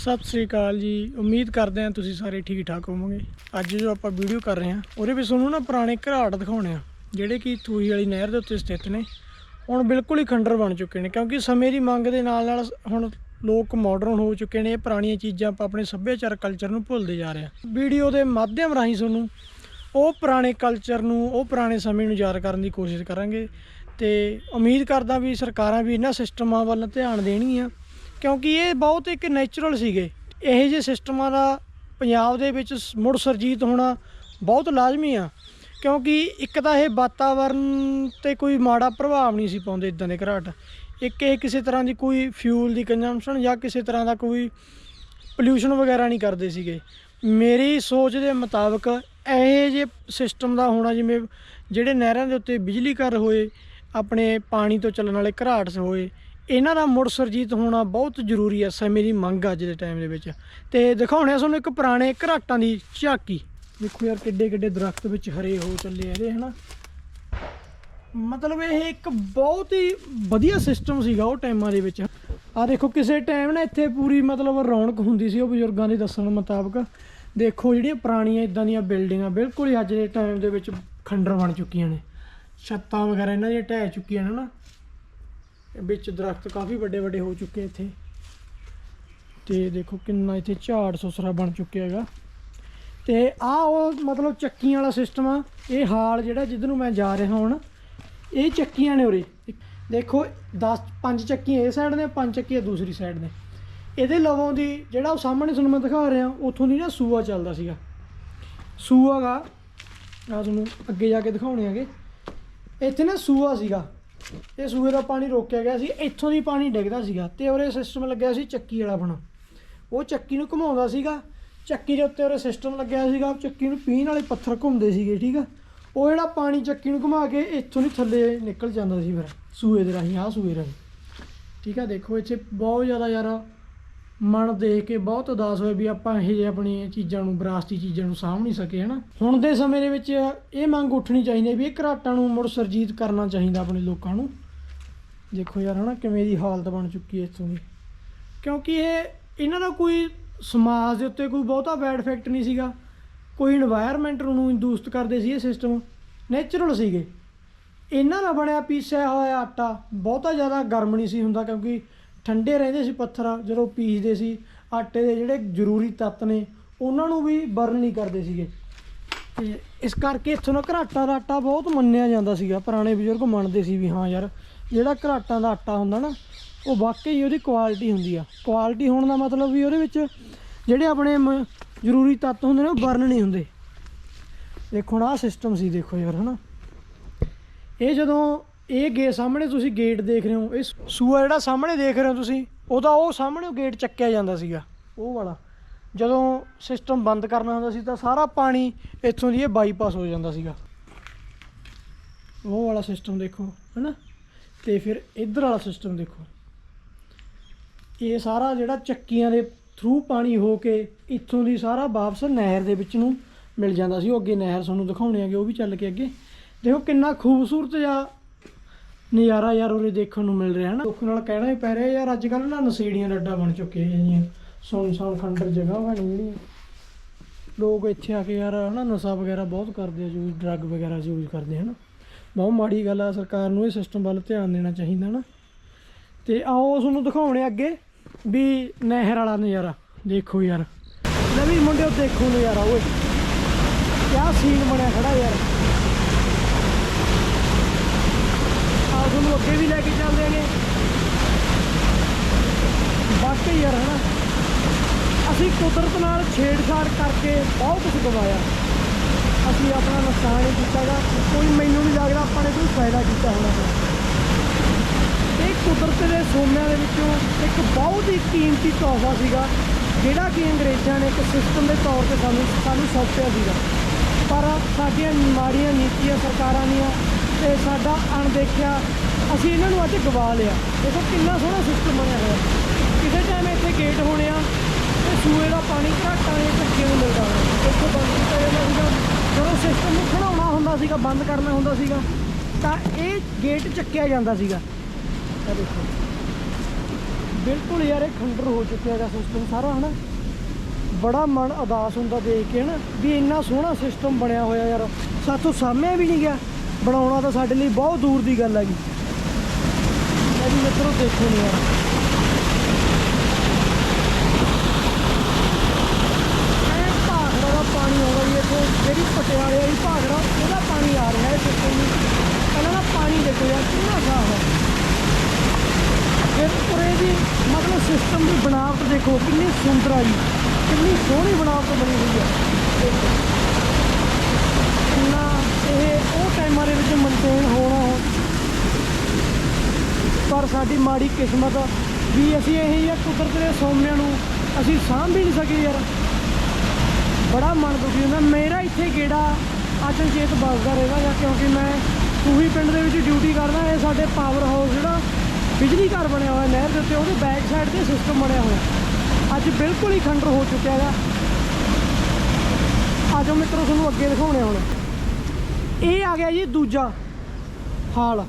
ਸਤਿ ਸ੍ਰੀ ਅਕਾਲ ਜੀ। ਉਮੀਦ ਕਰਦੇ ਹਾਂ ਤੁਸੀਂ ਸਾਰੇ ਠੀਕ ਠਾਕ ਹੋਵੋਗੇ। ਅੱਜ ਜੋ ਆਪਾਂ ਵੀਡੀਓ ਕਰ ਰਹੇ ਹਾਂ, ਉਹਦੇ ਵਿੱਚ ਤੁਹਾਨੂੰ ਨਾ ਪੁਰਾਣੇ ਘਰਾਟ ਦਿਖਾਉਣੇ ਆ ਜਿਹੜੇ ਕਿ ਤੂਹੀ ਵਾਲੀ ਨਹਿਰ ਦੇ ਉੱਤੇ ਸਥਿਤ ਨੇ। ਹੁਣ ਬਿਲਕੁਲ ਹੀ ਖੰਡਰ ਬਣ ਚੁੱਕੇ ਨੇ, ਕਿਉਂਕਿ ਸਮੇਂ ਦੀ ਮੰਗ ਦੇ ਨਾਲ ਨਾਲ ਹੁਣ ਲੋਕ ਮਾਡਰਨ ਹੋ ਚੁੱਕੇ ਨੇ ਇਹ ਪੁਰਾਣੀਆਂ ਚੀਜ਼ਾਂ ਆਪਾਂ ਆਪਣੇ ਸੱਭਿਆਚਾਰ ਕਲਚਰ ਨੂੰ ਭੁੱਲਦੇ ਜਾ ਰਹੇ ਹਾਂ। ਵੀਡੀਓ ਦੇ ਮਾਧਿਅਮ ਰਾਹੀਂ ਤੁਹਾਨੂੰ ਉਹ ਪੁਰਾਣੇ ਕਲਚਰ ਨੂੰ, ਉਹ ਪੁਰਾਣੇ ਸਮੇਂ ਨੂੰ ਯਾਦ ਕਰਨ ਦੀ ਕੋਸ਼ਿਸ਼ ਕਰਾਂਗੇ। ਤੇ ਉਮੀਦ ਕਰਦਾ ਵੀ ਸਰਕਾਰਾਂ ਵੀ ਇਹਨਾਂ ਸਿਸਟਮਾਂ ਵੱਲ ਧਿਆਨ ਦੇਣਗੀਆਂ। ਕਿਉਂਕਿ ਇਹ ਬਹੁਤ ਇੱਕ ਨੇਚਰਲ ਸੀਗੇ। ਇਹੋ ਜਿਹੇ ਸਿਸਟਮਾਂ ਦਾ ਪੰਜਾਬ ਦੇ ਵਿੱਚ ਮੁੜ ਸਰਜੀਤ ਹੋਣਾ ਬਹੁਤ ਲਾਜ਼ਮੀ ਆ। ਕਿਉਂਕਿ ਇੱਕ ਤਾਂ ਇਹ ਵਾਤਾਵਰਨ ਤੇ ਕੋਈ ਮਾੜਾ ਪ੍ਰਭਾਵ ਨਹੀਂ ਸੀ ਪਾਉਂਦੇ ਇਦਾਂ ਦੇ ਘਰਾਟ। ਇੱਕ ਇਹ ਕਿਸੇ ਤਰ੍ਹਾਂ ਦੀ ਕੋਈ ਫਿਊਲ ਦੀ ਕੰਜ਼ੰਪਸ਼ਨ ਜਾਂ ਕਿਸੇ ਤਰ੍ਹਾਂ ਦਾ ਕੋਈ ਪੋਲਿਊਸ਼ਨ ਵਗੈਰਾ ਨਹੀਂ ਕਰਦੇ ਸੀਗੇ। ਮੇਰੀ ਸੋਚ ਦੇ ਮੁਤਾਬਕ ਇਹ ਜੇ ਸਿਸਟਮ ਦਾ ਹੋਣਾ ਜਿਵੇਂ ਜਿਹੜੇ ਨਹਿਰਾਂ ਦੇ ਉੱਤੇ ਬਿਜਲੀ ਘਰ ਹੋਏ, ਆਪਣੇ ਪਾਣੀ ਤੋਂ ਚੱਲਣ ਵਾਲੇ ਘਰਾਟ ਹੋਏ ਇਹਨਾਂ ਦਾ ਮੁੜ ਸਰਜੀਤ ਹੋਣਾ ਬਹੁਤ ਜ਼ਰੂਰੀ ਹੈ ਸਮੇਂ ਦੀ ਮੰਗ ਅੱਜ ਦੇ ਟਾਈਮ ਦੇ ਵਿੱਚ। ਤੇ ਦਿਖਾਉਣੇ ਆ ਤੁਹਾਨੂੰ ਇੱਕ ਪੁਰਾਣੇ ਘਰਾਟਾਂ ਦੀ ਝਾਕੀ। ਦੇਖੋ ਯਾਰ ਕਿੱਡੇ ਕਿੱਡੇ ਦਰਖਤ ਵਿੱਚ ਹਰੇ ਹੋ ਚੱਲੇ ਆ ਇਹਦੇ, ਹਨਾ? ਮਤਲਬ ਇਹ ਇੱਕ ਬਹੁਤ ਹੀ ਵਧੀਆ ਸਿਸਟਮ ਸੀਗਾ ਉਹ ਟਾਈਮਾਂ ਦੇ ਵਿੱਚ। ਆ ਦੇਖੋ, ਕਿਸੇ ਟਾਈਮ ਨਾ ਇੱਥੇ ਪੂਰੀ ਮਤਲਬ ਰੌਣਕ ਹੁੰਦੀ ਸੀ ਉਹ ਬਜ਼ੁਰਗਾਂ ਦੇ ਦੱਸਣ ਮੁਤਾਬਕ। ਦੇਖੋ ਜਿਹੜੀਆਂ ਪੁਰਾਣੀਆਂ ਇਦਾਂ ਦੀਆਂ ਬਿਲਡਿੰਗਾਂ ਬਿਲਕੁਲ ਹੀ ਅੱਜ ਦੇ ਟਾਈਮ ਦੇ ਵਿੱਚ ਖੰਡਰ ਬਣ ਚੁੱਕੀਆਂ ਨੇ। ਛੱਤਾਂ ਵਗੈਰਾ ਇਹਨਾਂ ਦੀਆਂ ਢਹਿ ਚੁੱਕੀਆਂ ਨੇ ਨਾ ਵਿੱਚ ਦਰਖਤ ਕਾਫੀ ਵੱਡੇ ਵੱਡੇ ਹੋ ਚੁੱਕੇ ਇੱਥੇ। ਤੇ ਦੇਖੋ ਕਿੰਨਾ ਇੱਥੇ ਝਾੜ ਸੁਸਰਾ ਬਣ ਚੁੱਕਿਆ ਹੈਗਾ। ਤੇ ਆ ਉਹ ਮਤਲਬ ਚੱਕੀਆਂ ਵਾਲਾ ਸਿਸਟਮ ਆ। ਇਹ ਹਾਲ ਜਿਹੜਾ ਜਿੱਦ ਨੂੰ ਮੈਂ ਜਾ ਰਿਹਾ ਹੁਣ, ਇਹ ਚੱਕੀਆਂ ਨੇ ਉਰੇ। ਦੇਖੋ 10 ਪੰਜ ਚੱਕੀਆਂ ਇਹ ਸਾਈਡ ਨੇ, ਪੰਜ ਚੱਕੀਆਂ ਦੂਸਰੀ ਸਾਈਡ ਨੇ। ਇਹਦੇ ਲਵੋਂ ਦੀ ਜਿਹੜਾ ਉਹ ਸਾਹਮਣੇ ਤੁਹਾਨੂੰ ਮੈਂ ਦਿਖਾ ਰਿਹਾ, ਉੱਥੋਂ ਦੀ ਨਾ ਸੂਆ ਚੱਲਦਾ ਸੀਗਾ। ਸੂਆ ਗਾ ਆ ਤੁਹਾਨੂੰ ਅੱਗੇ ਜਾ ਕੇ ਦਿਖਾਉਣੇ ਆਗੇ ਇੱਥੇ ਨਾ ਸੂਆ ਸੀਗਾ। ਇਹ ਸੂਏ ਦਾ ਪਾਣੀ ਰੋਕਿਆ ਗਿਆ ਸੀ, ਇੱਥੋਂ ਦੀ ਪਾਣੀ ਡਿੱਗਦਾ ਸੀਗਾ ਤੇ ਉਹਰੇ ਸਿਸਟਮ ਲੱਗਿਆ ਸੀ ਚੱਕੀ ਵਾਲਾ ਆਪਣਾ। ਉਹ ਚੱਕੀ ਨੂੰ ਘੁਮਾਉਂਦਾ ਸੀਗਾ, ਚੱਕੀ ਦੇ ਉੱਤੇ ਉਹਰੇ ਸਿਸਟਮ ਲੱਗਿਆ ਸੀਗਾ ਚੱਕੀ ਨੂੰ ਪੀਣ ਵਾਲੇ ਪੱਥਰ ਘੁੰਮਦੇ ਸੀਗੇ, ਠੀਕ ਆ? ਉਹ ਜਿਹੜਾ ਪਾਣੀ ਚੱਕੀ ਨੂੰ ਘੁਮਾ ਕੇ ਇੱਥੋਂ ਦੀ ਥੱਲੇ ਨਿਕਲ ਜਾਂਦਾ ਸੀ ਫਿਰ ਸੂਏ ਦੇ ਰਾਹੀਂ, ਆਹ ਸੂਏ ਰਾਹੀਂ। ਠੀਕ ਆ, ਦੇਖੋ ਇੱਥੇ ਬਹੁਤ ਜ਼ਿਆਦਾ ਯਾਰ ਮਨ ਦੇਖ ਕੇ ਬਹੁਤ ਉਦਾਸ ਹੋਏ ਵੀ ਆਪਾਂ ਇਹ ਜੇ ਆਪਣੀ ਚੀਜ਼ਾਂ ਨੂੰ, ਵਿਰਾਸਤੀ ਚੀਜ਼ਾਂ ਨੂੰ ਸਾਂਭ ਨਹੀਂ ਸਕੇ, ਹਨਾ? ਹੁਣ ਦੇ ਸਮੇਂ ਦੇ ਵਿੱਚ ਇਹ ਮੰਗ ਉੱਠਣੀ ਚਾਹੀਦੀ ਵੀ ਇਹ ਘਰਾਟਾਂ ਨੂੰ ਮੁੜ ਸਰਜੀਤ ਕਰਨਾ ਚਾਹੀਦਾ ਆਪਣੇ ਲੋਕਾਂ ਨੂੰ। ਦੇਖੋ ਯਾਰ, ਹਨਾ, ਕਿਵੇਂ ਦੀ ਹਾਲਤ ਬਣ ਚੁੱਕੀ ਹੈ ਇਥੋਂ ਦੀ। ਕਿਉਂਕਿ ਇਹ, ਇਹਨਾਂ ਦਾ ਕੋਈ ਸਮਾਜ ਦੇ ਉੱਤੇ ਕੋਈ ਬਹੁਤਾ ਬੈਡ ਇਫੈਕਟ ਨਹੀਂ ਸੀਗਾ। ਕੋਈ এনवायरमेंट ਨੂੰ ਇੰਡੂਸਟ ਕਰਦੇ ਸੀ ਇਹ ਸਿਸਟਮ ਨੇਚਰਲ ਸੀਗੇ। ਇਹਨਾਂ ਦਾ ਬਣਿਆ ਪੀਸਿਆ ਹੋਇਆ ਆਟਾ, ਬਹੁਤਾ ਜ਼ਿਆਦਾ ਗਰਮ ਨਹੀਂ ਸੀ ਹੁੰਦਾ ਕਿਉਂਕਿ ਠੰਡੇ ਰਹਿੰਦੇ ਸੀ ਪੱਥਰ, ਜਦੋਂ ਪੀਸਦੇ ਸੀ, ਆਟੇ ਦੇ ਜਿਹੜੇ ਜ਼ਰੂਰੀ ਤੱਤ ਨੇ, ਉਹਨਾਂ ਨੂੰ ਵੀ ਬਰਨ ਨਹੀਂ ਕਰਦੇ ਸੀਗੇ। ਤੇ ਇਸ ਕਰਕੇ ਇੱਥੋਂ ਦਾ ਘਰਾਟਾਂ ਦਾ ਆਟਾ ਬਹੁਤ ਮੰਨਿਆ ਜਾਂਦਾ ਸੀਗਾ, ਪੁਰਾਣੇ ਬਜ਼ੁਰਗ ਮੰਨਦੇ ਸੀ ਵੀ ਹਾਂ ਯਾਰ, ਜਿਹੜਾ ਘਰਾਟਾਂ ਦਾ ਆਟਾ ਹੁੰਦਾ ਨਾ, ਉਹ ਵਾਕਈ ਉਹਦੀ ਕੁਆਲਿਟੀ ਹੁੰਦੀ ਆ। ਕੁਆਲਿਟੀ ਹੋਣ ਦਾ ਮਤਲਬ ਵੀ ਉਹਦੇ ਵਿੱਚ ਜਿਹੜੇ ਆਪਣੇ ਮ- ਜ਼ਰੂਰੀ ਤੱਤ ਹੁੰਦੇ ਨੇ, ਉਹ ਬਰਨ ਨਹੀਂ ਹੁੰਦੇ। ਦੇਖੋ ਨਾ ਸਿਸਟਮ ਸੀ, ਦੇਖੋ ਯਾਰ, ਹਨਾ। ਇਹ ਜਦੋਂ ਇਹ ਗੇ ਸਾਹਮਣੇ ਤੁਸੀਂ ਗੇਟ ਦੇਖ ਰਹੇ ਹੋ, ਇਹ ਸੂਆ ਜਿਹੜਾ ਸਾਹਮਣੇ ਦੇਖ ਰਹੇ ਹੋ ਤੁਸੀਂ, ਉਹਦਾ ਉਹ ਸਾਹਮਣੇ ਉਹ ਗੇਟ ਚੱਕਿਆ ਜਾਂਦਾ ਸੀਗਾ, ਉਹ ਵਾਲਾ। ਜਦੋਂ ਸਿਸਟਮ ਬੰਦ ਕਰਨਾ ਹੁੰਦਾ ਸੀ ਤਾਂ ਸਾਰਾ ਪਾਣੀ ਇੱਥੋਂ ਦੀ ਇਹ ਬਾਈਪਾਸ ਹੋ ਜਾਂਦਾ ਸੀਗਾ। ਉਹ ਵਾਲਾ ਸਿਸਟਮ ਦੇਖੋ, ਹੈਨਾ? ਤੇ ਫਿਰ ਇੱਧਰ ਵਾਲਾ ਸਿਸਟਮ ਦੇਖੋ। ਇਹ ਸਾਰਾ ਜਿਹੜਾ ਚੱਕੀਆਂ ਦੇ ਥਰੂ ਪਾਣੀ ਹੋ ਕੇ ਇੱਥੋਂ ਦੀ ਸਾਰਾ ਵਾਪਸ ਨਹਿਰ ਦੇ ਵਿੱਚ ਨੂੰ ਮਿਲ ਜਾਂਦਾ ਸੀ। ਉਹ ਅੱਗੇ ਨਹਿਰ ਤੁਹਾਨੂੰ ਦਿਖਾਉਣੇ ਆਗੇ ਉਹ ਵੀ ਚੱਲ ਕੇ ਅੱਗੇ। ਦੇਖੋ ਕਿੰਨਾ ਖੂਬਸੂਰਤ ਜਿਹਾ ਨਜ਼ਾਰਾ ਯਾਰ ਉਰੇ ਦੇਖਣ ਨੂੰ ਮਿਲ ਰਿਹਾ ਹੈ ਨਾ ਦੁੱਖ ਨਾਲ ਕਹਿਣਾ ਹੀ ਪੈ ਰਿਹਾ ਯਾਰ ਅੱਜ ਕੱਲ੍ਹ ਨਾ ਨਸ਼ੇੜੀਆਂ ਰੱਡਾ ਬਣ ਚੁੱਕੇ ਜੀਆਂ ਸੁੰਨਸਾਨ ਖੰਡਰ ਜਗ੍ਹਾ ਬਣੀ ਜਿਹੜੀਆਂ। ਲੋਕ ਇੱਥੇ ਆ ਕੇ ਯਾਰ ਹਨਾ, ਨਸ਼ਾ ਵਗੈਰਾ ਬਹੁਤ ਕਰਦੇ ਆ, ਯੂਜ਼, ਡਰੱਗ ਵਗੈਰਾ ਯੂਜ਼ ਕਰਦੇ ਹਨ। ਬਹੁਤ ਮਾੜੀ ਗੱਲ ਆ, ਸਰਕਾਰ ਨੂੰ ਇਹ ਸਿਸਟਮ ਵੱਲ ਧਿਆਨ ਦੇਣਾ ਚਾਹੀਦਾ ਨਾ। ਤੇ ਆਓ ਤੁਹਾਨੂੰ ਦਿਖਾਉਣੇ ਅੱਗੇ ਵੀ ਨਹਿਰ ਵਾਲਾ ਨਜ਼ਾਰਾ। ਦੇਖੋ ਯਾਰ। ਨਵੀਂ ਮੁੰਡਿਓ ਦੇਖੋ ਨਜ਼ਾਰਾ, ਓਏ। ਕਿਆ ਸੀਨ ਬਣਿਆ ਖੜਾ ਯਾਰ ਆਓ ਤੁਹਾਨੂੰ ਅੱਗੇ ਵੀ ਲੈ ਕੇ ਚੱਲਦੇ ਆਂਗੇ ਵਾਕਈ ਯਾਰ, ਹਨਾ। ਅਸੀਂ ਕੁਦਰਤ ਨਾਲ ਛੇੜਛਾੜ ਕਰਕੇ ਬਹੁਤ ਕੁਝ ਗਵਾਇਆ ਅਸੀਂ ਆਪਣਾ ਨੁਕਸਾਨ ਹੀ ਕੀਤਾਗਾ ਕੋਈ ਮੈਨੂੰ ਨਹੀਂ ਲੱਗਦਾ ਆਪਾਂ ਨੇ ਕੋਈ ਫਾਇਦਾ ਕੀਤਾ ਹੋਣਾ। ਇਹ ਕੁਦਰਤ ਦੇ ਸੋਮਿਆਂ ਦੇ ਵਿੱਚੋਂ ਇੱਕ ਬਹੁਤ ਹੀ ਕੀਮਤੀ ਤੋਹਫਾ ਸੀਗਾ, ਜਿਹੜਾ ਕਿ ਅੰਗਰੇਜ਼ਾਂ ਨੇ ਇੱਕ ਸਿਸਟਮ ਦੇ ਤੌਰ ਤੇ ਸਾਨੂੰ ਸਾਨੂੰ ਸੌਂਪਿਆ ਸੀਗਾ। ਪਰ ਸਾਡੀਆਂ ਮਾੜੀਆਂ ਨੀਤੀਆਂ ਸਰਕਾਰਾਂ ਦੀਆਂ ਤੇ ਸਾਡਾ ਅਣਦੇਖਿਆ, ਅਸੀਂ ਇਹਨਾਂ ਨੂੰ ਅੱਜ ਗਵਾ ਲਿਆ। ਦੇਖੋ ਕਿੰਨਾ ਸੋਹਣਾ ਸਿਸਟਮ ਬਣਿਆ ਹੋਇਆ। ਕਿਸੇ ਟਾਈਮ ਇੱਥੇ ਗੇਟ ਹੋਣੇ ਆ, ਤੇ ਸੂਏ ਦਾ ਪਾਣੀ ਘੱਟ ਆਣੇ ਧੱਕੇ ਨੂੰ ਮਿਲਦਾ ਹੋਣਾ। ਇੱਥੇ ਬੰਦ ਕੀਤਾ ਜਾਂਦਾ ਸੀਗਾ। ਜਦੋਂ ਸਿਸਟਮ ਨੂੰ ਖੜਾਉਣਾ ਹੁੰਦਾ ਸੀਗਾ, ਬੰਦ ਕਰਨਾ ਹੁੰਦਾ ਸੀਗਾ, ਤਾਂ ਇਹ ਗੇਟ ਚੱਕਿਆ ਜਾਂਦਾ ਸੀਗਾ। ਇਹ ਦੇਖੋ। ਬਿਲਕੁਲ ਯਾਰ, ਇਹ ਖੰਡਰ ਹੋ ਚੁੱਕਿਆ ਹੈਗਾ ਸਿਸਟਮ ਸਾਰਾ, ਹਨਾ? ਬੜਾ ਮਨ ਉਦਾਸ ਹੁੰਦਾ ਦੇਖ ਕੇ, ਹਨਾ? ਵੀ ਇੰਨਾ ਸੋਹਣਾ ਸਿਸਟਮ ਬਣਿਆ ਹੋਇਆ ਯਾਰ। ਸਾਥੋਂ ਸਾਹਮਣੇ ਵੀ ਨਹੀਂ ਗਿਆ। ਬਣਾਉਣਾ ਤਾਂ ਸਾਡੇ ਲਈ ਬਹੁਤ ਦੂਰ ਦੀ ਗੱਲ ਹੈਗੀ। ਜੀ ਵੀ ਮਿੱਤਰੋ ਦੇਖੋ ਨਹੀਂ ਯਾਰ ਭਾਖੜਾ ਪਾਣੀ ਆਉਂਦਾ ਜੀ ਇੱਥੇ। ਜਿਹੜੀ ਪਟਿਆਲੇ ਵਾਲੀ ਭਾਖੜਾ, ਉਹਦਾ ਪਾਣੀ ਆ ਰਿਹਾ ਹੈ ਸਿਸਟਮ ਨੂੰ ਪਹਿਲਾਂ ਦਾ ਪਾਣੀ ਦੇਖੋ ਯਾਰ, ਕਿੰਨਾ ਸਾਫ਼ ਹੈ ਫਿਰ ਉਰੇ ਦੀ ਮਤਲਬ ਸਿਸਟਮ ਦੀ ਬਣਾਵਟ ਦੇਖੋ, ਕਿੰਨੀ ਸੁੰਦਰ ਆ ਜੀ। ਕਿੰਨੀ ਸੋਹਣੀ ਬਣਾਵਟ ਬਣੀ ਹੋਈ ਹੈ ਇਹ ਉਹ ਟਾਈਮਾਂ ਦੇ ਵਿੱਚ ਮੇਨਟੇਨ ਹੋਣਾ ਪਰ ਸਾਡੀ ਮਾੜੀ ਕਿਸਮਤ ਵੀ ਅਸੀਂ ਇਹ ਹੀ ਆ, ਕੁਦਰਤ ਦੇ ਸੋਮਿਆਂ ਨੂੰ ਅਸੀਂ ਸਾਂਭ ਵੀ ਨਹੀਂ ਸਕੇ ਯਾਰ। ਬੜਾ ਮਨ ਦੁਖੀ ਹੁੰਦਾ। ਮੇਰਾ ਇੱਥੇ ਗੇੜਾ ਅਚਨਚੇਤ ਵੱਜਦਾ ਰਹੇਗਾ ਜਾਂ ਕਿਉਂਕਿ ਮੈਂ ਸੂਹੀ ਪਿੰਡ ਦੇ ਵਿੱਚ ਡਿਊਟੀ ਕਰਦਾ। ਇਹ ਸਾਡੇ ਪਾਵਰ ਹਾਊਸ ਜਿਹੜਾ ਬਿਜਲੀ ਘਰ ਬਣਿਆ ਹੋਇਆ ਨਹਿਰ ਦੇ ਉੱਤੇ, ਉਹਦੇ ਬੈਕ ਸਾਈਡ ਤੇ ਸਿਸਟਮ ਬਣਿਆ ਹੋਇਆ। ਅੱਜ ਬਿਲਕੁਲ ਹੀ ਖੰਡਰ ਹੋ ਚੁੱਕਿਆ ਹੈਗਾ ਆਜੋ ਮਿੱਤਰੋ, ਤੁਹਾਨੂੰ ਅੱਗੇ ਦਿਖਾਉਣੇ ਹੁਣ। ਇਹ ਆ ਗਿਆ ਜੀ ਦੂਜਾ। ਹਾਲ।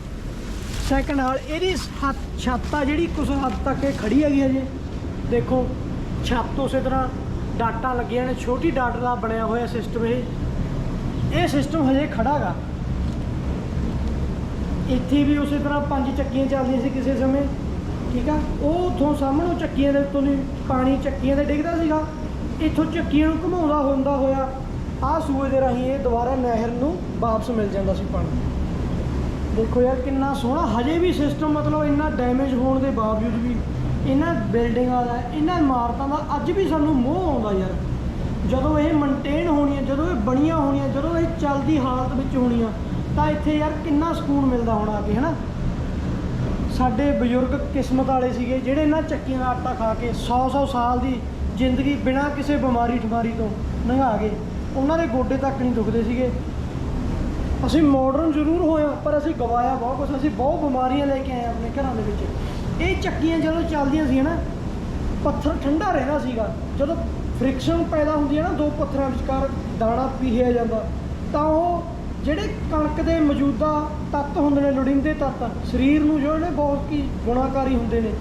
ਸੈਕੰਡ ਹਾਲ, ਇਹਦੀ ਹੱਥ- ਛੱਤ ਆ ਜਿਹੜੀ ਕੁਝ ਹੱਦ ਤੱਕ ਇਹ ਖੜੀ ਹੈਗੀ ਹੈ ਜੀ। ਦੇਖੋ, ਛੱਤ ਉਸੇ ਤਰ੍ਹਾਂ ਡਾਟਾ ਲੱਗੀਆਂ ਨੇ, ਛੋਟੀ ਡਾਟ ਦਾ ਬਣਿਆ ਹੋਇਆ ਸਿਸਟਮ ਇਹ। ਇਹ ਸਿਸਟਮ ਹਜੇ ਖੜਾ ਗਾ। ਇੱਥੇ ਵੀ ਉਸੇ ਤਰ੍ਹਾਂ ਪੰਜ ਚੱਕੀਆਂ ਚੱਲਦੀਆਂ ਸੀ ਕਿਸੇ ਸਮੇਂ। ਠੀਕ ਆ? ਉਹ ਉਥੋਂ ਸਾਹਮਣੋਂ ਚੱਕੀਆਂ ਦੇ ਉੱਤੋਂ ਦੀ ਪਾਣੀ ਚੱਕੀਆਂ ਤੇ ਡਿੱਗਦਾ ਸੀਗਾ। ਇੱਥੋਂ ਚੱਕੀਆਂ ਨੂੰ ਘੁਮਾਉਂਦਾ ਹੁੰਦਾ ਹੋਇਆ। ਆਹ ਸੂਏ ਦੇ ਰਾਹੀਂ ਇਹ ਦੁਬਾਰਾ ਨਹਿਰ ਨੂੰ ਵਾਪਸ ਮਿਲ ਜਾਂਦਾ ਸੀ ਪਾਣੀ। ਦੇਖੋ ਯਾਰ, ਕਿੰਨਾ ਸੋਹਣਾ। ਹਜੇ ਵੀ ਸਿਸਟਮ ਮਤਲਬ ਇੰਨਾ ਡੈਮੇਜ ਹੋਣ ਦੇ ਬਾਵਜੂਦ ਵੀ ਇਹਨਾਂ ਬਿਲਡਿੰਗਾਂ ਦਾ ਇਹਨਾਂ ਇਮਾਰਤਾਂ ਦਾ ਅੱਜ ਵੀ ਸਾਨੂੰ ਮੋਹ ਆਉਂਦਾ ਯਾਰ। ਜਦੋਂ ਇਹ ਮੇਨਟੇਨ ਹੋਣੀਆਂ ਜਦੋਂ ਇਹ ਬਣੀਆਂ ਹੋਣੀਆਂ, ਜਦੋਂ ਇਹ ਚੱਲਦੀ ਹਾਲਤ ਵਿੱਚ ਹੋਣੀਆਂ, ਤਾਂ ਇੱਥੇ ਯਾਰ ਕਿੰਨਾ ਸਕੂਨ ਮਿਲਦਾ ਹੋਣਾ ਆ ਅੱਗੇ, ਹਨਾ? ਸਾਡੇ ਬਜ਼ੁਰਗ ਕਿਸਮਤ ਵਾਲੇ ਸੀਗੇ, ਜਿਹੜੇ ਇਹਨਾਂ ਚੱਕੀਆਂ ਦਾ ਆਟਾ ਖਾ ਕੇ 100-100 ਸਾਲ ਦੀ ਜ਼ਿੰਦਗੀ ਬਿਨਾਂ ਕਿਸੇ ਬਿਮਾਰੀ ਠਮਾਰੀ ਤੋਂ ਲੰਘਾ ਗਏ। ਉਹਨਾਂ ਦੇ ਗੋਡੇ ਤੱਕ ਨਹੀਂ ਦੁਖਦੇ ਸੀਗੇ। ਅਸੀਂ ਮਾਡਰਨ ਜ਼ਰੂਰ ਹੋਏ ਹਾਂ, ਪਰ ਅਸੀਂ ਗਵਾਇਆ ਬਹੁਤ ਕੁਝ ਅਸੀਂ ਬਹੁਤ ਬਿਮਾਰੀਆਂ ਲੈ ਕੇ ਆਏ ਹਾਂ ਆਪਣੇ ਘਰਾਂ ਦੇ ਵਿੱਚ। ਇਹ ਚੱਕੀਆਂ ਜਦੋਂ ਚੱਲਦੀਆਂ ਸੀ ਨਾ ਪੱਥਰ ਠੰਡਾ ਰਹਿੰਦਾ ਸੀਗਾ। ਜਦੋਂ ਫ੍ਰਿਕਸ਼ਨ ਪੈਦਾ ਹੁੰਦੀ ਹੈ ਨਾ ਦੋ ਪੱਥਰਾਂ ਵਿਚਕਾਰ ਦਾਣਾ ਪੀਹਿਆ ਜਾਂਦਾ। ਤਾਂ ਉਹ ਜਿਹੜੇ ਕਣਕ ਦੇ ਮੌਜੂਦਾ ਤੱਤ ਹੁੰਦੇ ਨੇ ਲੋੜੀਂਦੇ ਤੱਤ ਸਰੀਰ ਨੂੰ ਜਿਹੜੇ ਬਹੁਤ ਕੀ ਗੁਣਾਕਾਰੀ ਹੁੰਦੇ ਨੇ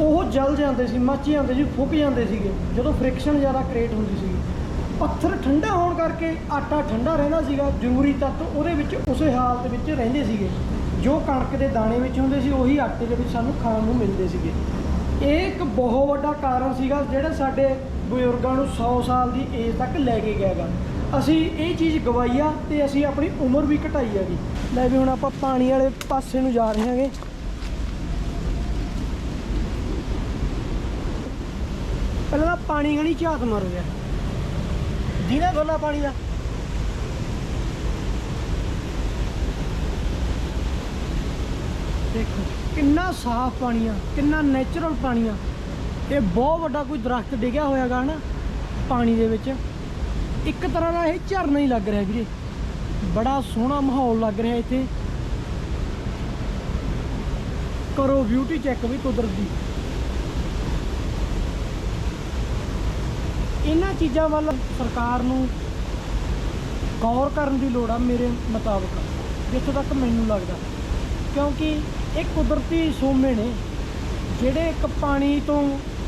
ਉਹ ਜਲ ਜਾਂਦੇ ਸੀ ਮੱਚ ਜਾਂਦੇ ਸੀ ਫੁੱਕ ਜਾਂਦੇ ਸੀਗੇ ਜਦੋਂ ਫ੍ਰਿਕਸ਼ਨ ਜ਼ਿਆਦਾ ਕ੍ਰੀਏਟ ਹੁੰਦੀ ਸੀ ਪੱਥਰ ਠੰਡਾ ਹੋਣ ਕਰਕੇ ਆਟਾ ਠੰਡਾ ਰਹਿੰਦਾ ਸੀਗਾ ਜ਼ਰੂਰੀ ਤੱਤ ਉਹਦੇ ਵਿੱਚ, ਉਸੇ ਹਾਲਤ ਵਿੱਚ ਰਹਿੰਦੇ ਸੀਗੇ। ਜੋ ਕਣਕ ਦੇ ਦਾਣੇ ਵਿੱਚ ਹੁੰਦੇ ਸੀ, ਉਹੀ ਆਟੇ ਦੇ ਵਿੱਚ ਸਾਨੂੰ ਖਾਣ ਨੂੰ ਮਿਲਦੇ ਸੀਗੇ। ਇਹ ਇੱਕ ਬਹੁਤ ਵੱਡਾ ਕਾਰਨ ਸੀਗਾ, ਜਿਹੜਾ ਸਾਡੇ ਬਜ਼ੁਰਗਾਂ ਨੂੰ 100 ਸਾਲ ਦੀ ਏਜ ਤੱਕ ਲੈ ਕੇ ਗਿਆਗਾ ਅਸੀਂ ਇਹ ਚੀਜ਼ ਗਵਾਈ ਆ ਤੇ ਅਸੀਂ ਆਪਣੀ ਉਮਰ ਵੀ ਘਟਾਈ ਹੈਗੀ ਲੈ ਵੀ ਹੁਣ ਆਪਾਂ ਪਾਣੀ ਵਾਲੇ ਪਾਸੇ ਨੂੰ ਜਾ ਰਹੇ ਹਾਂਗੇ। ਪਹਿਲਾਂ ਪਾਣੀ ਗਣੀ ਝਾਤ ਮਾਰੋ ਯਾਰ ਦੀਨਾ ਗੋਲਾ ਪਾਣੀ ਦਾ। ਦੇਖੋ, ਕਿੰਨਾ ਸਾਫ਼ ਪਾਣੀ ਆ ਕਿੰਨਾ ਨੇਚਰਲ ਪਾਣੀ ਆ ਇਹ ਬਹੁਤ ਵੱਡਾ ਕੋਈ ਦਰਖਤ ਡਿੱਗਿਆ ਹੋਇਆਗਾ ਨਾ ਪਾਣੀ ਦੇ ਵਿੱਚ। ਇੱਕ ਤਰ੍ਹਾਂ ਦਾ ਇਹ ਝਰਨਾ ਹੀ ਲੱਗ ਰਿਹਾ ਵੀਰੇ। ਬੜਾ ਸੋਹਣਾ ਮਾਹੌਲ ਲੱਗ ਰਿਹਾ ਇੱਥੇ। ਕਰੋ ਬਿਊਟੀ ਚੈੱਕ ਵੀ ਕੁਦਰਤ ਦੀ। ਇਹਨਾਂ ਚੀਜ਼ਾਂ ਵੱਲ ਸਰਕਾਰ ਨੂੰ ਗੌਰ ਕਰਨ ਦੀ ਲੋੜ ਆ ਮੇਰੇ ਮੁਤਾਬਕ, ਜਿੱਥੋਂ ਤੱਕ ਮੈਨੂੰ ਲੱਗਦਾ। ਕਿਉਂਕਿ ਇਹ ਕੁਦਰਤੀ ਸੋਮੇ ਨੇ, ਜਿਹੜੇ ਇੱਕ ਪਾਣੀ ਤੋਂ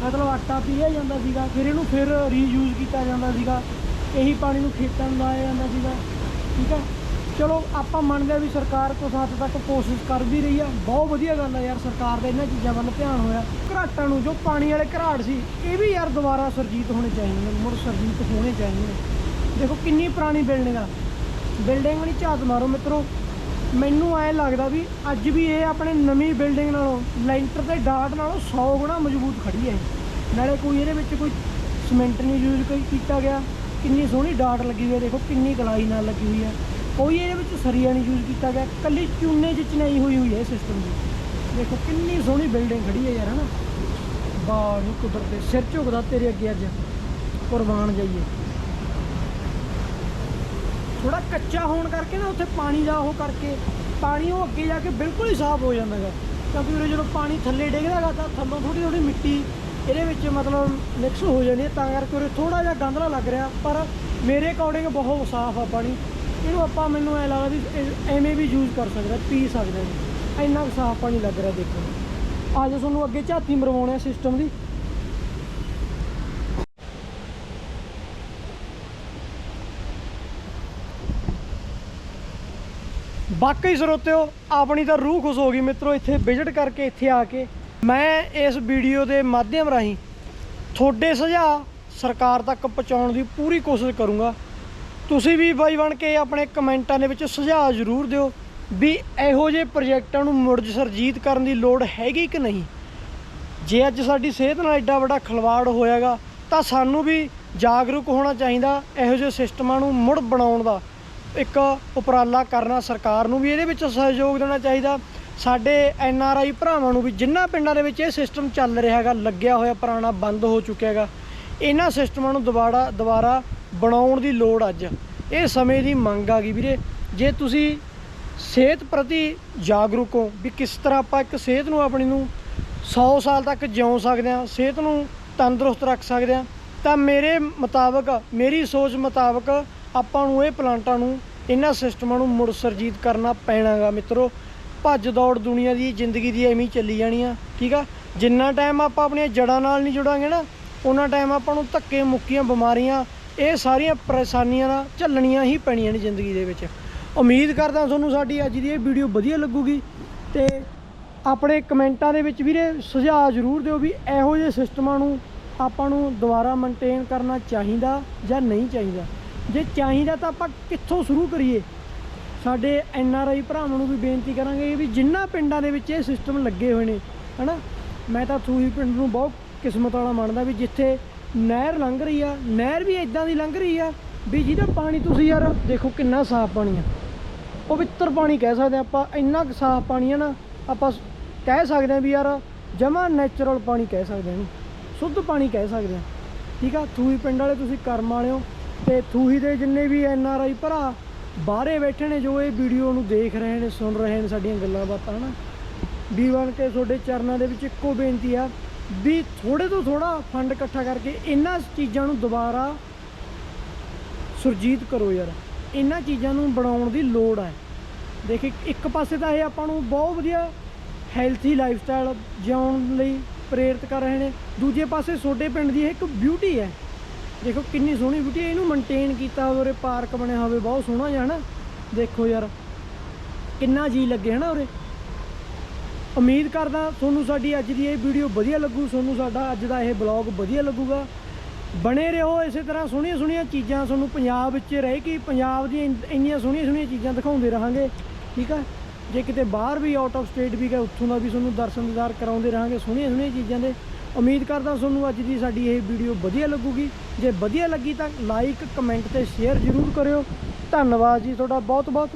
ਮਤਲਬ ਆਟਾ ਪੀਆ ਜਾਂਦਾ ਸੀਗਾ, ਫਿਰ ਇਹਨੂੰ ਫਿਰ ਰੀਯੂਜ਼ ਕੀਤਾ ਜਾਂਦਾ ਸੀਗਾ। ਇਹੀ ਪਾਣੀ ਨੂੰ ਖੇਤਾਂ ਨੂੰ ਲਾਇਆ ਜਾਂਦਾ ਸੀਗਾ। ਠੀਕ ਆ? ਚਲੋ, ਆਪਾਂ ਮੰਨਦੇ ਆ ਵੀ ਸਰਕਾਰ ਕੁਝ ਹੱਦ ਤੱਕ ਕੋਸ਼ਿਸ਼ ਕਰ ਵੀ ਰਹੀ ਆ। ਬਹੁਤ ਵਧੀਆ ਗੱਲ ਆ ਯਾਰ, ਸਰਕਾਰ ਦਾ ਇਹਨਾਂ ਚੀਜ਼ਾਂ ਵੱਲ ਧਿਆਨ ਹੋਇਆ। ਘਰਾਟਾਂ ਨੂੰ ਜੋ ਪਾਣੀ ਵਾਲੇ ਘਰਾਟ ਸੀ, ਇਹ ਵੀ ਯਾਰ ਦੁਬਾਰਾ ਸਰਜੀਤ ਹੋਣੇ ਚਾਹੀਦੇ ਨੇ, ਮੁੜ ਸਰਜੀਤ ਹੋਣੇ ਚਾਹੀਦੇ ਨੇ। ਦੇਖੋ, ਕਿੰਨੀ ਪੁਰਾਣੀ ਬਿਲਡਿੰਗ ਆ। ਬਿਲਡਿੰਗ ਵਾਲੀ ਝਾਤ ਮਾਰੋ ਮਿੱਤਰੋ। ਮੈਨੂੰ ਐ ਲੱਗਦਾ ਵੀ ਅੱਜ ਵੀ ਇਹ ਆਪਣੇ ਨਵੀਂ ਬਿਲਡਿੰਗ ਨਾਲੋਂ, ਲੈਂਟਰ ਤੇ ਡਾਟ ਨਾਲੋਂ 100 ਗੁਣਾ ਮਜ਼ਬੂਤ ਖੜੀ ਹੈ ਇਹ। ਨਾਲੇ ਕੋਈ ਇਹਦੇ ਵਿੱਚ ਕੋਈ ਸੀਮੈਂਟ ਨਹੀਂ ਯੂਜ਼ ਕੋਈ ਕੀਤਾ ਗਿਆ। ਕਿੰਨੀ ਸੋਹਣੀ ਡਾਟ ਲੱਗੀ ਹੋਈ ਹੈ ਦੇਖੋ ਕਿੰਨੀ ਗਲਾਈ ਨਾਲ ਲੱਗੀ ਹੋਈ ਹੈ ਕੋਈ ਇਹਦੇ ਵਿੱਚ ਸਰੀਆ ਨਹੀਂ ਯੂਜ਼ ਕੀਤਾ ਗਿਆ। ਕੱਲੀ ਚੂਨੇ 'ਚ ਚਨਾਈ ਹੋਈ ਹੋਈ ਹੈ ਸਿਸਟਮ ਦੀ। ਦੇਖੋ ਕਿੰਨੀ ਸੋਹਣੀ ਬਿਲਡਿੰਗ ਖੜੀ ਹੈ ਯਾਰ, ਹਨਾ? ਵਾਹ ਨੀ ਕੁਦਰਤ ਦੇ ਸਿਰ ਝੁਕਦਾ ਤੇਰੇ ਅੱਗੇ ਅੱਜ। ਕੁਰਬਾਨ ਜਾਈਏ। ਥੋੜਾ ਕੱਚਾ ਹੋਣ ਕਰਕੇ ਨਾ ਉੱਥੇ ਪਾਣੀ ਦਾ ਉਹ ਕਰਕੇ, ਪਾਣੀ ਉਹ ਅੱਗੇ ਜਾ ਕੇ ਬਿਲਕੁਲ ਹੀ ਸਾਫ਼ ਹੋ ਜਾਂਦਾ ਗਾ। ਕਿਉਂਕਿ ਉਰੇ ਜਦੋਂ ਪਾਣੀ ਥੱਲੇ ਡਿੱਗਦਾ ਗਾ ਤਾਂ ਥੱਲੋਂ ਥੋੜੀ ਥੋੜੀ ਮਿੱਟੀ ਇਹਦੇ ਵਿੱਚ ਮਤਲਬ ਮਿਕਸ ਹੋ ਜਾਂਦੀ ਹੈ, ਤਾਂ ਕਰਕੇ ਉਰੇ ਥੋੜਾ ਜਿਹਾ ਗੰਦਲਾ ਲੱਗ ਰਿਹਾ। ਪਰ ਮੇਰੇ ਅਕੋਰਡਿੰਗ ਬਹੁਤ ਸਾਫ਼ ਆ ਪਾਣੀ। ਇਹਨੂੰ ਆਪਾਂ ਮੈਨੂੰ ਐ ਲੱਗਦਾ ਵੀ ਐਵੇਂ ਵੀ ਯੂਜ਼ ਕਰ ਸਕਦਾ ਪੀ ਸਕਦੇ ਹਾਂ ਇੰਨਾ ਕੁ ਸਾਫ਼ ਪਾਣੀ ਲੱਗ ਰਿਹਾ ਦੇਖੋ। ਅੱਜ ਤੁਹਾਨੂੰ ਅੱਗੇ ਝਾਤੀ ਮਰਵਾਉਣੇ ਆ ਸਿਸਟਮ ਦੀ। ਬਾਕੀ ਸਰੋਤਿਓ, ਆਪਣੀ ਤਾਂ ਰੂਹ ਖੁਸ਼ ਹੋ ਗਈ ਮਿੱਤਰੋ, ਇੱਥੇ ਵਿਜ਼ਿਟ ਕਰਕੇ ਇੱਥੇ ਆ ਕੇ। ਮੈਂ ਇਸ ਵੀਡੀਓ ਦੇ ਮਾਧਿਅਮ ਰਾਹੀਂ ਤੁਹਾਡੇ ਸੁਝਾਅ ਸਰਕਾਰ ਤੱਕ ਪਹੁੰਚਾਉਣ ਦੀ ਪੂਰੀ ਕੋਸ਼ਿਸ਼ ਕਰੂੰਗਾ। ਤੁਸੀਂ ਵੀ ਬਾਈ ਬਣ ਕੇ ਆਪਣੇ ਕਮੈਂਟਾਂ ਦੇ ਵਿੱਚ ਸੁਝਾਅ ਜ਼ਰੂਰ ਦਿਓ ਵੀ ਇਹੋ ਜਿਹੇ ਪ੍ਰੋਜੈਕਟਾਂ ਨੂੰ ਮੁੜ ਸਰਜੀਤ ਕਰਨ ਦੀ ਲੋੜ ਹੈਗੀ ਕਿ ਨਹੀਂ। ਜੇ ਅੱਜ ਸਾਡੀ ਸਿਹਤ ਨਾਲ ਐਡਾ ਵੱਡਾ ਖਿਲਵਾੜ ਹੋਇਆਗਾ, ਤਾਂ ਸਾਨੂੰ ਵੀ ਜਾਗਰੂਕ ਹੋਣਾ ਚਾਹੀਦਾ ਇਹੋ ਜਿਹੇ ਸਿਸਟਮਾਂ ਨੂੰ ਮੁੜ ਬਣਾਉਣ ਦਾ। ਇੱਕ ਉਪਰਾਲਾ ਕਰਨਾ ਸਰਕਾਰ ਨੂੰ ਵੀ ਇਹਦੇ ਵਿੱਚ ਸਹਿਯੋਗ ਦੇਣਾ ਚਾਹੀਦਾ। ਸਾਡੇ ਐਨ ਆਰ ਆਈ ਭਰਾਵਾਂ ਨੂੰ ਵੀ ਜਿੰਨਾ ਪਿੰਡਾਂ ਦੇ ਵਿੱਚ ਇਹ ਸਿਸਟਮ ਚੱਲ ਰਿਹਾ ਹੈਗਾ, ਲੱਗਿਆ ਹੋਇਆ ਪੁਰਾਣਾ ਬੰਦ ਹੋ ਚੁੱਕਿਆ ਹੈਗਾ, ਇਹਨਾਂ ਸਿਸਟਮਾਂ ਨੂੰ ਦੁਬਾਰਾ ਦੁਬਾਰਾ ਬਣਾਉਣ ਦੀ ਲੋੜ ਅੱਜ। ਇਹ ਸਮੇਂ ਦੀ ਮੰਗ ਆ ਗਈ ਵੀਰੇ। ਜੇ ਤੁਸੀਂ ਸਿਹਤ ਪ੍ਰਤੀ ਜਾਗਰੂਕ ਹੋ ਵੀ ਕਿਸ ਤਰ੍ਹਾਂ ਆਪਾਂ ਇੱਕ ਸਿਹਤ ਨੂੰ ਆਪਣੀ ਨੂੰ 100 ਸਾਲ ਤੱਕ ਜਿਉ ਸਕਦੇ ਹਾਂ, ਸਿਹਤ ਨੂੰ ਤੰਦਰੁਸਤ ਰੱਖ ਸਕਦੇ ਹਾਂ, ਤਾਂ ਮੇਰੇ ਮੁਤਾਬਕ, ਮੇਰੀ ਸੋਚ ਮੁਤਾਬਕ ਆਪਾਂ ਨੂੰ ਇਹ ਪਲਾਂਟਾਂ ਨੂੰ, ਇਹਨਾਂ ਸਿਸਟਮਾਂ ਨੂੰ ਮੁੜ ਸਰਜੀਤ ਕਰਨਾ ਪੈਣਾਗਾ ਮਿੱਤਰੋ। ਭੱਜ ਦੌੜ ਦੁਨੀਆ ਦੀ, ਜ਼ਿੰਦਗੀ ਦੀ ਐਵੇਂ ਚੱਲੀ ਜਾਣੀ ਆ, ਠੀਕ ਆ? ਜਿੰਨਾ ਟਾਈਮ ਆਪਾਂ ਆਪਣੀਆਂ ਜੜ੍ਹਾਂ ਨਾਲ ਨਹੀਂ ਜੁੜਾਂਗੇ ਨਾ, ਉਹਨਾਂ ਟਾਈਮ ਆਪਾਂ ਨੂੰ ਧੱਕੇ ਮੁੱਕੀਆਂ ਬਿਮਾਰੀਆਂ ਇਹ ਸਾਰੀਆਂ ਪਰੇਸ਼ਾਨੀਆਂ ਨਾਲ ਝੱਲਣੀਆਂ ਹੀ ਪੈਣੀਆਂ ਨੇ ਜ਼ਿੰਦਗੀ ਦੇ ਵਿੱਚ। ਉਮੀਦ ਕਰਦਾ ਤੁਹਾਨੂੰ ਸਾਡੀ ਅੱਜ ਦੀ ਇਹ ਵੀਡੀਓ ਵਧੀਆ ਲੱਗੂਗੀ ਤੇ ਆਪਣੇ ਕਮੈਂਟਾਂ ਦੇ ਵਿੱਚ ਵੀਰੇ ਸੁਝਾਅ ਜ਼ਰੂਰ ਦਿਓ ਵੀ ਇਹੋ ਜਿਹੇ ਸਿਸਟਮਾਂ ਨੂੰ ਆਪਾਂ ਨੂੰ ਦੁਬਾਰਾ ਮੇਨਟੇਨ ਕਰਨਾ ਚਾਹੀਦਾ ਜਾਂ ਨਹੀਂ ਚਾਹੀਦਾ। ਜੇ ਚਾਹੀਦਾ ਤਾਂ ਆਪਾਂ ਕਿੱਥੋਂ ਸ਼ੁਰੂ ਕਰੀਏ? ਸਾਡੇ ਐਨ ਆਰ ਆਈ ਭਰਾਵਾਂ ਨੂੰ ਵੀ ਬੇਨਤੀ ਕਰਾਂਗੇ ਵੀ ਜਿੰਨਾ ਪਿੰਡਾਂ ਦੇ ਵਿੱਚ ਇਹ ਸਿਸਟਮ ਲੱਗੇ ਹੋਏ ਨੇ, ਹਨਾ? ਮੈਂ ਤਾਂ ਥੂਹੀ ਪਿੰਡ ਨੂੰ ਬਹੁਤ ਕਿਸਮਤ ਵਾਲਾ ਮੰਨਦਾ ਵੀ ਜਿੱਥੇ ਨਹਿਰ ਲੰਘ ਰਹੀ ਆ, ਨਹਿਰ ਵੀ ਇਦਾਂ ਦੀ ਲੰਘ ਰਹੀ ਆ ਵੀ ਜਿਹਦਾ ਪਾਣੀ ਤੁਸੀਂ ਯਾਰ ਦੇਖੋ ਕਿੰਨਾ ਸਾਫ਼ ਪਾਣੀ ਆ। ਪਵਿੱਤਰ ਪਾਣੀ ਕਹਿ ਸਕਦੇ ਹਾਂ ਆਪਾਂ, ਇੰਨਾ ਕੁ ਸਾਫ਼ ਪਾਣੀ ਆ ਨਾ, ਆਪਾਂ ਕਹਿ ਸਕਦੇ ਹਾਂ ਵੀ ਯਾਰ ਜਮਾ ਨੈਚੁਰਲ ਪਾਣੀ ਕਹਿ ਸਕਦੇ ਹਾਂ ਸ਼ੁੱਧ ਪਾਣੀ ਕਹਿ ਸਕਦੇ ਹਾਂ ਠੀਕ ਆ, ਥੂਹੀ ਪਿੰਡ ਵਾਲੇ ਤੁਸੀਂ ਕਰਮ ਵਾਲਿਓ ਤੇ ਥੂਹੀ ਦੇ ਜਿੰਨੇ ਵੀ ਐਨ ਆਰ ਆਈ ਭਰਾ ਬਾਹਰੇ ਬੈਠੇ ਨੇ ਜੋ ਇਹ ਵੀਡੀਓ ਨੂੰ ਦੇਖ ਰਹੇ ਨੇ, ਸੁਣ ਰਹੇ ਨੇ ਸਾਡੀਆਂ ਗੱਲਾਂ ਬਾਤਾਂ, ਹਨਾ। ਵੀ ਬਣ ਕੇ ਤੁਹਾਡੇ ਚਰਨਾਂ ਦੇ ਵਿੱਚ ਇੱਕੋ ਬੇਨਤੀ ਆ ਵੀ ਥੋੜੇ ਤੋਂ ਥੋੜਾ ਫੰਡ ਇਕੱਠਾ ਕਰਕੇ ਇਹਨਾਂ ਚੀਜ਼ਾਂ ਨੂੰ ਦੁਬਾਰਾ ਸੁਰਜੀਤ ਕਰੋ ਯਾਰ। ਇਹਨਾਂ ਚੀਜ਼ਾਂ ਨੂੰ ਬਣਾਉਣ ਦੀ ਲੋੜ ਹੈ। ਦੇਖੀ, ਇੱਕ ਪਾਸੇ ਤਾਂ ਇਹ ਆਪਾਂ ਨੂੰ ਬਹੁਤ ਵਧੀਆ ਹੈਲਥੀ ਲਾਈਫ ਸਟਾਈਲ ਜਿਉਣ ਲਈ ਪ੍ਰੇਰਿਤ ਕਰ ਰਹੇ ਨੇ। ਦੂਜੇ ਪਾਸੇ ਛੋਟੇ ਪਿੰਡ ਦੀ ਇਹ ਇੱਕ ਬਿਊਟੀ ਹੈ। ਦੇਖੋ, ਕਿੰਨੀ ਸੋਹਣੀ ਬਿਊਟੀ ਹੈ। ਇਹਨੂੰ ਮੇਨਟੇਨ ਕੀਤਾ ਹੋਵੇ ਉਰੇ ਪਾਰਕ ਬਣਿਆ ਹੋਵੇ ਬਹੁਤ ਸੋਹਣਾ ਜਿਹਾ ਨਾ। ਦੇਖੋ ਯਾਰ, ਕਿੰਨਾ ਜੀ ਲੱਗੇ ਹਨਾ ਉਰੇ। ਉਮੀਦ ਕਰਦਾ ਤੁਹਾਨੂੰ ਸਾਡੀ ਅੱਜ ਦੀ ਇਹ ਵੀਡੀਓ ਵਧੀਆ ਲੱਗੂ, ਤੁਹਾਨੂੰ ਸਾਡਾ ਅੱਜ ਦਾ ਇਹ ਬਲੌਗ ਵਧੀਆ ਲੱਗੂਗਾ। ਬਣੇ ਰਹੋ ਇਸੇ ਤਰ੍ਹਾਂ ਸੋਹਣੀਆਂ ਸੋਹਣੀਆਂ ਚੀਜ਼ਾਂ, ਤੁਹਾਨੂੰ ਪੰਜਾਬ ਵਿੱਚ ਰਹਿ ਕੇ ਪੰਜਾਬ ਦੀਆਂ ਇੰਨੀਆਂ ਸੋਹਣੀਆਂ ਸੋਹਣੀਆਂ ਚੀਜ਼ਾਂ ਦਿਖਾਉਂਦੇ ਰਹਾਂਗੇ, ਠੀਕ ਆ? ਜੇ ਕਿਤੇ ਬਾਹਰ ਵੀ ਆਊਟ ਆਫ ਸਟੇਟ ਵੀ ਗਏ, ਉੱਥੋਂ ਦਾ ਵੀ ਤੁਹਾਨੂੰ ਦਰਸ਼ਨ ਦਿਦਾਰ ਕਰਾਉਂਦੇ ਰਹਾਂਗੇ ਸੋਹਣੀਆਂ ਸੋਹਣੀਆਂ ਚੀਜ਼ਾਂ ਦੇ। ਉਮੀਦ ਕਰਦਾ ਤੁਹਾਨੂੰ ਅੱਜ ਦੀ ਸਾਡੀ ਇਹ ਵੀਡੀਓ ਵਧੀਆ ਲੱਗੂਗੀ। ਜੇ ਵਧੀਆ ਲੱਗੀ ਤਾਂ ਲਾਈਕ ਕਮੈਂਟ ਤੇ ਸ਼ੇਅਰ ਜ਼ਰੂਰ ਕਰਿਓ। ਧੰਨਵਾਦ ਜੀ ਤੁਹਾਡਾ ਬਹੁਤ ਬਹੁਤ